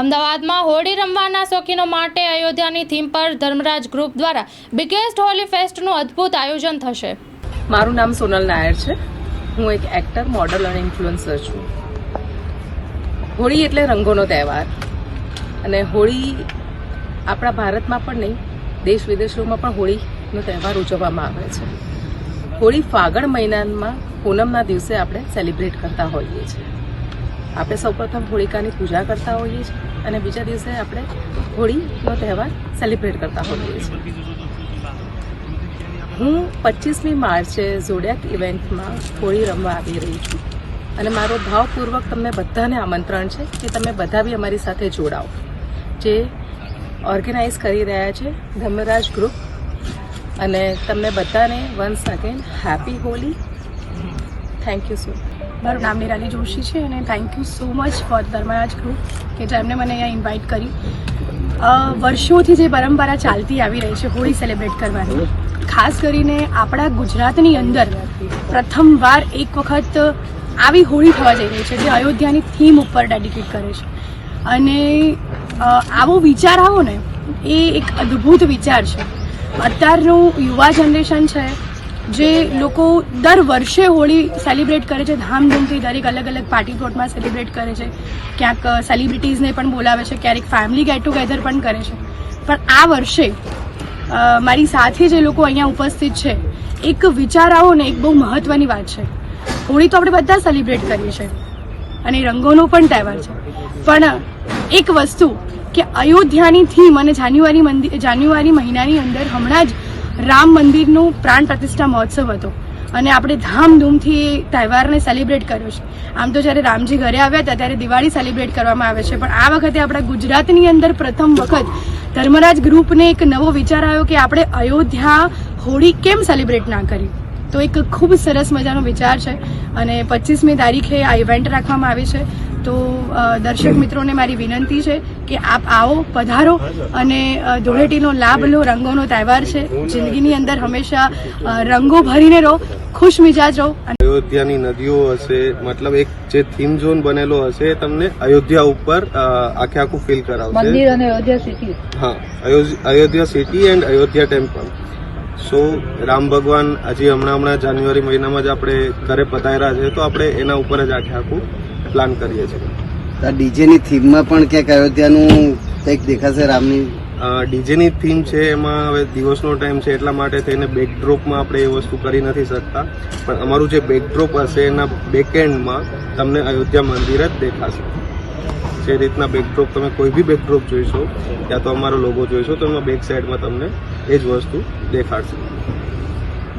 અમદાવાદમાં હોળી રમવાના શોખીનો માટે અયોધ્યાની થીમ પર ધર્મરાજ ગ્રુપ દ્વારા બિગેસ્ટ હોલી ફેસ્ટનું અદ્ભુત આયોજન થશે. મારું નામ સોનલ નાયર છે. હું એક એક્ટર મોડલ અને ઇન્ફ્લુઅન્સર છું. હોળી એટલે રંગોનો તહેવાર. અને હોળી આપણા ભારતમાં પણ નહીં, દેશ વિદેશોમાં પણ હોળીનો તહેવાર ઉજવવામાં આવે છે. હોળી ફાગણ મહિનામાં પૂનમના દિવસે આપણે સેલિબ્રેટ કરતા હોઈએ છીએ. આપણે સૌપ્રથમ હોળિકાની પૂજા કરતા હોઈએ છીએ અને બીજા દિવસે આપણે હોળીનો તહેવાર સેલિબ્રેટ કરતા હોઈએ છીએ. હું પચીસમી માર્ચે ઝોડિયાક ઇવેન્ટમાં હોળી રમવા આવી રહી છું અને મારો ભાવપૂર્વક તમને બધાને આમંત્રણ છે કે તમે બધા બી અમારી સાથે જોડાઓ. જે ઓર્ગેનાઇઝ કરી રહ્યા છે ધર્મરાજ ગ્રુપ અને તમને બધાને once again happy Holi thank you so મારું નામ નિરાલી જોશી છે અને thank you so much for Dharmaraj group કે જેમને મને અહીંયા ઇન્વાઇટ કરી. વર્ષોથી જે પરંપરા ચાલતી આવી રહી છે હોળી સેલિબ્રેટ કરવાની, ખાસ કરીને આપણા ગુજરાતની અંદર પ્રથમવાર એક વખત આવી હોળી થવા જઈ રહી છે જે અયોધ્યાની થીમ ઉપર ડેડિકેટ કરે છે. અને આવો વિચાર આવો ને, એ એક અદ્ભુત વિચાર છે. અત્યારનું યુવા જનરેશન છે જે લોકો દર વર્ષે હોળી સેલિબ્રેટ કરે છે. ધામધૂમથી દરેક અલગ અલગ પાર્ટી પ્લોટમાં સેલિબ્રેટ કરે છે. ક્યાંક સેલિબ્રિટીઝને પણ બોલાવે છે, ક્યારેક ફેમિલી ગેટ ટુગેધર પણ કરે છે. પણ આ વર્ષે મારી સાથે જે લોકો અહીંયા ઉપસ્થિત છે, એક વિચાર આવો ને એક બહુ મહત્વની વાત છે. હોળી તો આપણે બધા સેલિબ્રેટ કરીએ છીએ. અને રંગોનો પણ તહેવાર છે. પણ એક વસ્તુ કે અયોધ્યાની થીમ અને જાન્યુઆરી મંદિર જાન્યુઆરી મહિનાની અંદર હમણાં જ રામ મંદિરનું પ્રાણ પ્રતિષ્ઠા મહોત્સવ હતો. અને આપણે ધામધૂમથી તહેવારને સેલિબ્રેટ કર્યો છે. આમ તો જ્યારે રામજી ઘરે આવ્યા હતા, ત્યારે દિવાળી સેલિબ્રેટ કરવામાં આવે છે. પણ આ વખતે આપણા ગુજરાતની અંદર પ્રથમ વખત ધર્મરાજ ગ્રુપને એક નવો વિચાર આવ્યો કે આપણે અયોધ્યા હોળી કેમ સેલિબ્રેટ ના કરી તો એક ખૂબ સરસ મજાનો વિચાર છે. અને પચીસમી તારીખે આ ઇવેન્ટ રાખવામાં આવી છે. તો દર્શક મિત્રોને મારી વિનંતી છે કે આપ આવો પધારો અને ધૂળેટીનો લાભ લો રંગોનો તહેવાર છે. જિંદગીની અંદર હંમેશા રંગો ભરીને રહો ખુશ મિજાજ રહો અયોધ્યાની નદીઓ હશે મતલબ એક જે થીમ ઝોન બનેલો હશે એ તમને અયોધ્યા ઉપર આખે આખું ફીલ કરાવશે. મંદિર અને અયોધ્યા સિટી હા અયો- Ayodhya city and Ayodhya temple so Ram ભગવાન હજી હમણાં હમણાં જાન્યુઆરી મહિનામાં જ આપણે ઘરે પધાર્યા છે તો આપણે એના ઉપર જ આખે આખું પ્લાન કરીએ છીએ. આ ડીજેની થીમમાં પણ ક્યાંક અયોધ્યાનું કંઈક દેખાશે રામની? ડીજેની થીમ છે, એમાં હવે દિવસનો ટાઈમ છે, એટલા માટે થઈને બેકડ્રોપમાં આપણે એ વસ્તુ કરી નથી શકતા. પણ અમારું જે બેકડ્રોપ હશે, એના બેકએન્ડમાં તમને અયોધ્યા મંદિર જ દેખાશે. જે રીતના બેકડ્રોપ તમે કોઈ બી બેકડ્રોપ જોઈશો, યા તો અમારો લોગો જોઈશો, તો એમાં બેક સાઈડમાં તમને એ જ વસ્તુ દેખાડશે.